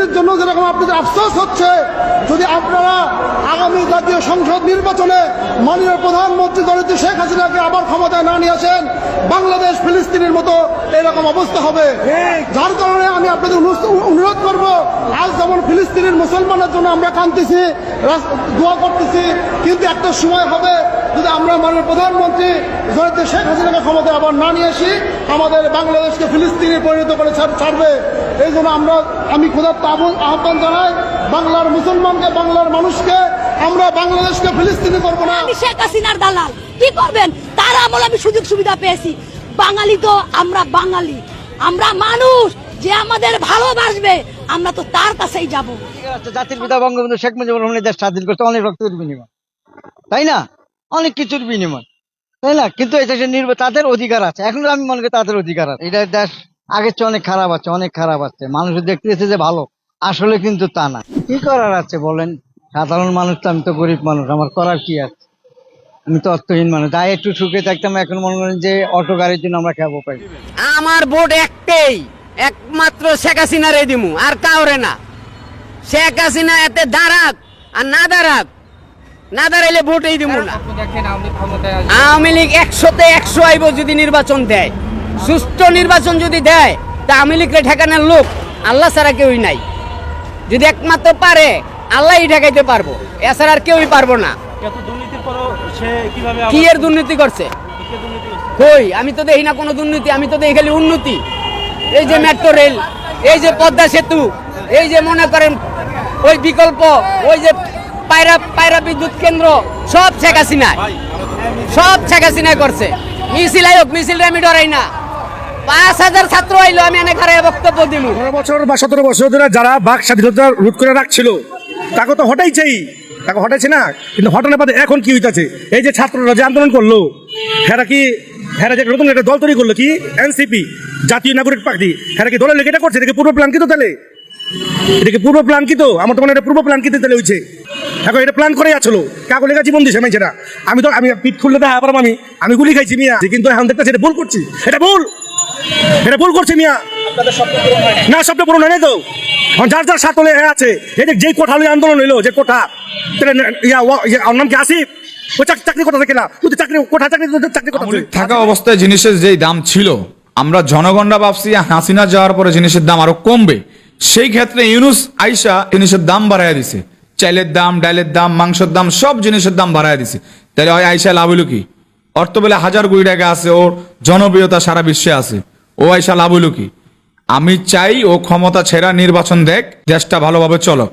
ফিলিস্তিনের জন্য যেরকম আপনাদের আফসোস হচ্ছে যদি আপনারা জাতীয় সংসদ নির্বাচনে মাননীয় প্রধানমন্ত্রী দলিত শেখ হাসিনাকে আবার ক্ষমতায় না নিয়ে আসেন, বাংলাদেশ ফিলিস্তিনের মতো এরকম অবস্থা হবে। যার কারণে আমি আপনাদের অনুরোধ করব, আজ যেমন ফিলিস্তিনের মুসলমানের জন্য আমরা কাঁদতেছি দোয়া করতেছি, কিন্তু একটা সময় হবে যদি আমরা মাননীয় প্রধানমন্ত্রী জয়ন্ত শেখ হাসিনাকে ক্ষমতায় আবার না নিয়ে আসি, আমাদের বাংলাদেশকে ফিলিস্তিনে পরিণত করে ছাড়বে। এই জন্য আমরা আমি আহ্বান আহ্বান জানাই, বাংলার মুসলমানকে, বাংলার মানুষকে আমরা বাংলাদেশকে ফিলিস্তিনি করব না। আমি শেখ হাসিনার দালাল। কি করবেন? তার আমল আমি সুযোগ সুবিধা পেয়েছি। বাঙালি তো আমরা বাঙালি। আমরা মানুষ। যে আমাদের ভালোবাসবে আমরা তো তার কাছেই যাব। জাতির পিতা বঙ্গবন্ধু শেখ মুজিবুর রহমান এই দেশ স্বাধীন করতে অনেক রক্তের বিনিময়। তাই না? অনেক কিছুর বিনিময়। তাই না? কিন্তু এই দেশের নির্ব তাদের অধিকার আছে। এখন আমি মনে করি তাদের অধিকার আছে। এটা দেশ আগের চেয়ে অনেক খারাপ আছে অনেক খারাপ আছে। মানুষ দেখতেছে যে ভালো। আসলে কিন্তু তা না। কি করার আছে বলেন? সাধারণ মানুষ তো, আমি তো গরিব মানুষ, আমার করার কি আছে? আমি তো অর্থহীন মানুষ একটু সুখে থাকতাম, এখন মনে করেন যে অটো গাড়ির জন্য আমরা খাব পাই। আমার ভোট একটাই, একমাত্র শেখ দিমু, আর কাউরে না। শেখ হাসিনা এতে আর না না দাঁড়াইলে না। আওয়ামী লীগ একশোতে একশো আইব যদি নির্বাচন দেয়। সুষ্ঠু নির্বাচন যদি দেয়, তা আওয়ামী লীগরে ঠেকানোর লোক, আল্লাহ ছাড়া কেউই নাই। যদি একমাত্র পারে আল্লাহই ঠেকাইতে পারব। এছাড়া আর কেউই পারব না। কি এর দুর্নীতি করছে? কই আমি তো দেখি না কোনো দুর্নীতি আমি তো দেখি খালি উন্নতি। এই যে মেট্রো রেল এই যে পদ্মা সেতু এই যে মনে করেন ওই বিকল্প ওই যে পায়রা পায়রা বিদ্যুৎ কেন্দ্র সব শেখ হাসিনা সব শেখ হাসিনা করছে। মিছিল আয়োগ মিছিল আমি ডরাই না। পাঁচ হাজার ছাত্র আইলো আমি অনেক হারায় বক্তব্য দিব বছর বা সতেরো বছর ধরে যারা বাক স্বাধীনতা রোধ করে রাখছিল তাকে তো হটাইছেই। তাকে হটাইছে না? কিন্তু হটানোর পরে এখন কি হইতাছে? এই যে ছাত্ররা যে আন্দোলন করল, হেরা কি হেরা যে নতুন একটা দল তৈরি করল কি? এনসিপি, জাতীয় নাগরিক পার্টি। হেরা কি দলের লেগে এটা করছে? এটা কি পূর্ব প্ল্যান কিন্তু তাহলে? এটা কি পূর্ব প্ল্যান কি তো আমার তো মনে এটা পূর্ব প্ল্যান কিন্তু তাহলে হয়েছে এখন এটা প্ল্যান করে আসলো কাকু লেখা জীবন দিছে মেয়েছেরা আমি তো আমি পিঠ খুললে দেখা পারব আমি। আমি গুলি খাইছি মিয়া। কিন্তু এখন দেখতেছি এটা ভুল করছি। এটা ভুল! এটা ভুল করছে মিয়া। না স্বপ্ন পূরণ হয় নাই তো। যার যার হলে আছে এই যে যেই কোঠা আন্দোলন হইল যে কোঠা ইয়া নাম কি আসিফ? ওই চাকরি কোথা থেকে না? তুই চাকরি কোঠা চাকরি চাকরি কোথা থাকা? অবস্থায় জিনিসের যেই দাম ছিল আমরা জনগণরা ভাবছি হাসিনা যাওয়ার পরে জিনিসের দাম আরও কমবে। সেই ক্ষেত্রে ইউনুস আইসা জিনিসের দাম বাড়ায় দিছে। চাইলের দাম ডালের দাম মাংসের দাম সব জিনিসের দাম বাড়ায় দিছে। তাহলে ওই আইসা লাভ হইল কি? অর্থ বেলা হাজার কোটি টাকা আছে ওর জনপ্রিয়তা সারা বিশ্বে আছে। ও আইসা লাভ হইল কি? আমি চাই ও ক্ষমতা ছেড়া নির্বাচন দেখ দেশটা ভালোভাবে চলক